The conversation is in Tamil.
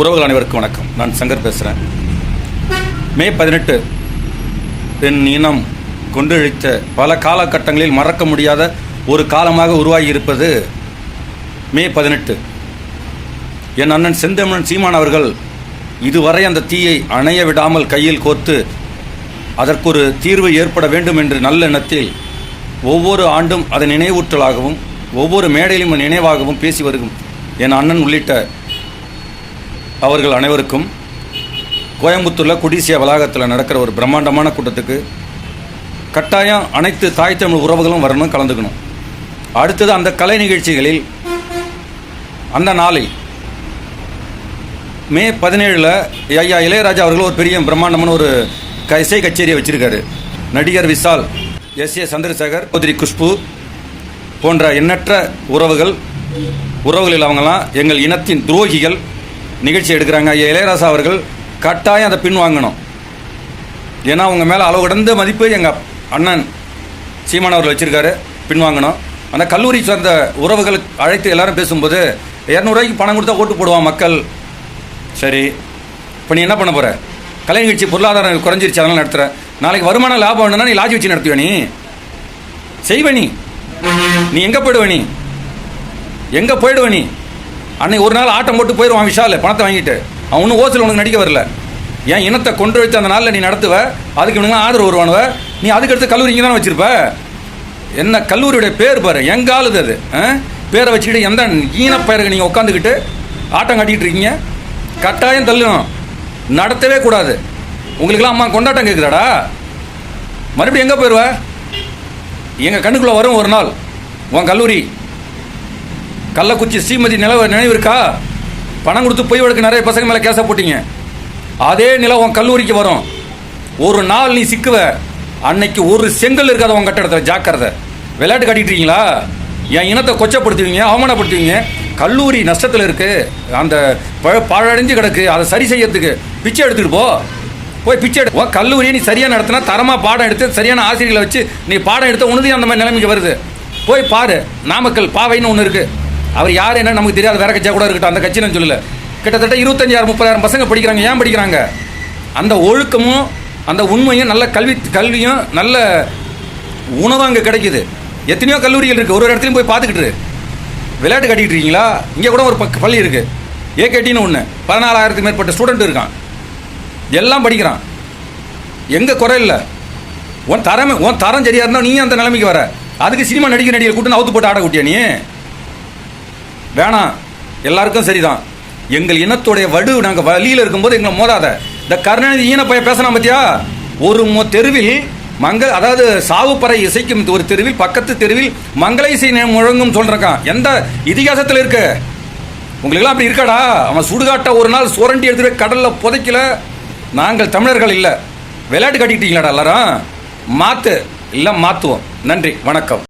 உறவுகள் அனைவருக்கும் வணக்கம். நான் சங்கர் பேசுகிறேன் மே பதினெட்டு என் இனம் கொன்றழித்த பல காலகட்டங்களில் மறக்க முடியாத ஒரு காலமாக உருவாகி இருப்பது மே பதினெட்டு. என் அண்ணன் செந்தமிழன் சீமான் அவர்கள் இதுவரை அந்த தீயை அணைய விடாமல் கையில் கோர்த்து அதற்கொரு தீர்வு ஏற்பட வேண்டும் என்று நல்ல எண்ணத்தில் ஒவ்வொரு ஆண்டும் அதன் நினைவூற்றலாகவும் ஒவ்வொரு மேடையிலும் நினைவாகவும் பேசி வருகும் என் அண்ணன் உள்ளிட்ட அவர்கள் அனைவருக்கும் கோயம்புத்தூரில் குடிசிய வளாகத்தில் நடக்கிற ஒரு பிரம்மாண்டமான கூட்டத்துக்கு கட்டாயம் அனைத்து தாய் தமிழ் உறவுகளும் வரணும் கலந்துக்கணும். அடுத்தது அந்த கலை நிகழ்ச்சிகளில் அந்த நாளில் மே பதினேழில் ஐயா இளையராஜா அவர்கள் ஒரு பெரிய பிரம்மாண்டமான ஒரு க இசை கச்சேரியை வச்சுருக்காரு. நடிகர் விஷால் எஸ் ஏ சந்திரசேகர் கோதிரி குஷ்பு போன்ற எண்ணற்ற உறவுகள் உறவுகளில் அவங்களாம் எங்கள் இனத்தின் துரோகிகள் நிகழ்ச்சி எடுக்கிறாங்க. ஐயா இளையராஜா அவர்கள் கட்டாயம் அதை பின் வாங்கணும் ஏன்னா அவங்க மேலே அளவு கடந்த மதிப்பு எங்கள் அண்ணன் சீமான் அவர்கள் வச்சுருக்காரு. பின்வாங்கணும். அந்த கல்லூரி சார்ந்த உறவுகள் அழைத்து எல்லாரும் பேசும்போது இரநூறுவாய்க்கு பணம் கொடுத்தா ஓட்டு போடுவான் மக்கள். சரி. இப்போ நீ என்ன பண்ண போகிற கலை நிகழ்ச்சி பொருளாதாரம் குறைஞ்சிருச்சு அதனால் நடத்துகிற நாளைக்கு வருமானம் லாபம் வேணும்னா நீ லாஜி வச்சு நடத்துவே நீ? செய்வே நீ. நீ எங்கே போயிடுவே நீ? எங்கே போயிடுவ நீ? அன்னைக்கு ஒரு நாள் ஆட்டம் போட்டு போயிடுவான் விஷால் பணத்தை வாங்கிட்டு. அவன் ஒன்றும் ஓசில் உனக்கு நடிக்க வரல. ஏன் இனத்தை கொண்டு வைத்து அந்த நாளில் நீ நடத்துவ? அதுக்கு இவனுங்க ஆதரவு வருவானுவ? நீ அதுக்கு அடுத்து கல்லூரி இங்கே தானே வச்சிருப்ப? என்ன கல்லூரியுடைய பேர் பாரு எங்காலுது அது ஆ? பேரை வச்சுக்கிட்டு எந்த ஈன பெயருக்கு நீங்கள் உட்காந்துக்கிட்டு ஆட்டம் காட்டிக்கிட்டு இருக்கீங்க? கட்டாயம் தள்ளணும் நடத்தவே கூடாது. உங்களுக்கெல்லாம் அம்மா கொண்டாட்டம் கேட்குதாடா மறுபடியும் எங்கே போயிடுவ எங்கள் கண்ணுக்குள்ளே வரும் ஒரு நாள் உன் கல்லூரி. கள்ளக்குச்சி ஸ்ரீமதி நிலவ நினைவு இருக்கா பணம் கொடுத்து போய் வழக்கு நிறைய பசங்க மேலே கேச போட்டீங்க. அதே நிலம் உன் கல்லூரிக்கு வரும். ஒரு நாள் நீ சிக்குவ. அன்னைக்கு ஒரு செங்கல் இருக்காத உன் கட்டடத்தில் ஜாக்கிரதை. விளையாட்டு காட்டிட்டு இருக்கீங்களா என் இனத்தை கொச்சப்படுத்துவீங்க அவமானப்படுத்துவீங்க. கல்லூரி நஷ்டத்தில் இருக்கு. அந்த பழ பாழடைஞ்சு கிடக்கு. அதை சரி செய்யறதுக்கு பிச்சை எடுத்துட்டு போ. போய் பிச்சை எடு. கல்லூரியை நீ சரியாக நடத்தினா தரமாக பாடம் எடுத்து சரியான ஆசிரியர்களை வச்சு நீ பாடம் எடுத்த உனதையும் அந்த மாதிரி நிலைமைக்கு வருது. போய் பாரு. நாமக்கல் பாவைன்னு ஒன்று இருக்குது அவர் யார் என்ன நமக்கு தெரியாது வேற கட்சியாக கூட இருக்கட்டும் அந்த கட்சி நான் சொல்லல. கிட்டத்தட்ட இருபத்தஞ்சாயிரம் முப்பதாயிரம் பசங்க படிக்கிறாங்க. ஏன் படிக்கிறாங்க? அந்த ஒழுக்கமும் அந்த உண்மையும் நல்ல கல்வி கல்வியும் நல்ல உணவும் அங்கே கிடைக்குது. எத்தனையோ கல்லூரிகள் இருக்குது ஒரு ஒரு இடத்துலையும் போய் பார்த்துக்கிட்டு விளையாட்டு கட்டிக்கிட்டு இருக்கீங்களா? இங்கே கூட ஒரு பள்ளி இருக்குது ஏகேடின்னு ஒன்று பதினாலாயிரத்துக்கு மேற்பட்ட ஸ்டூடெண்ட் இருக்கான். எல்லாம் படிக்கிறான். எங்கே குறை இல்லை. உன் தரமே உன் தரம் சரியாக இருந்தால் நீ அந்த நிலைமைக்கு வர. அதுக்கு சினிமா நடிகர் நடிகர் கூட்டு அவுத்து போட்டு ஆட கூட்டியா நீ? வேணாம். எல்லாருக்கும் சரிதான். எங்கள் இனத்துடைய வடு நாங்கள் வழியில் இருக்கும்போது எங்களை மோதாத. இந்த கருணாநிதி ஈன பைய பேசினா பார்த்தியா ஒரு மோ தெருவில் மங்க அதாவது சாவுப்பறை இசைக்கும் ஒரு தெருவில் பக்கத்து தெருவில் மங்கள இசை முழங்கும் சொல்கிறான் எந்த இதிகாசத்தில் இருக்கு? உங்களுக்கெல்லாம் அப்படி இருக்காடா? அவன் சுடுகாட்ட ஒரு நாள் சுரண்டி எடுத்துட்டு கடலில் புதைக்கல. நாங்கள் தமிழர்கள் இல்லை. விளையாட்டு கட்டிக்கிட்டீங்களாடா எல்லாரும்? மாத்து இல்லை மாற்றுவோம் நன்றி வணக்கம்.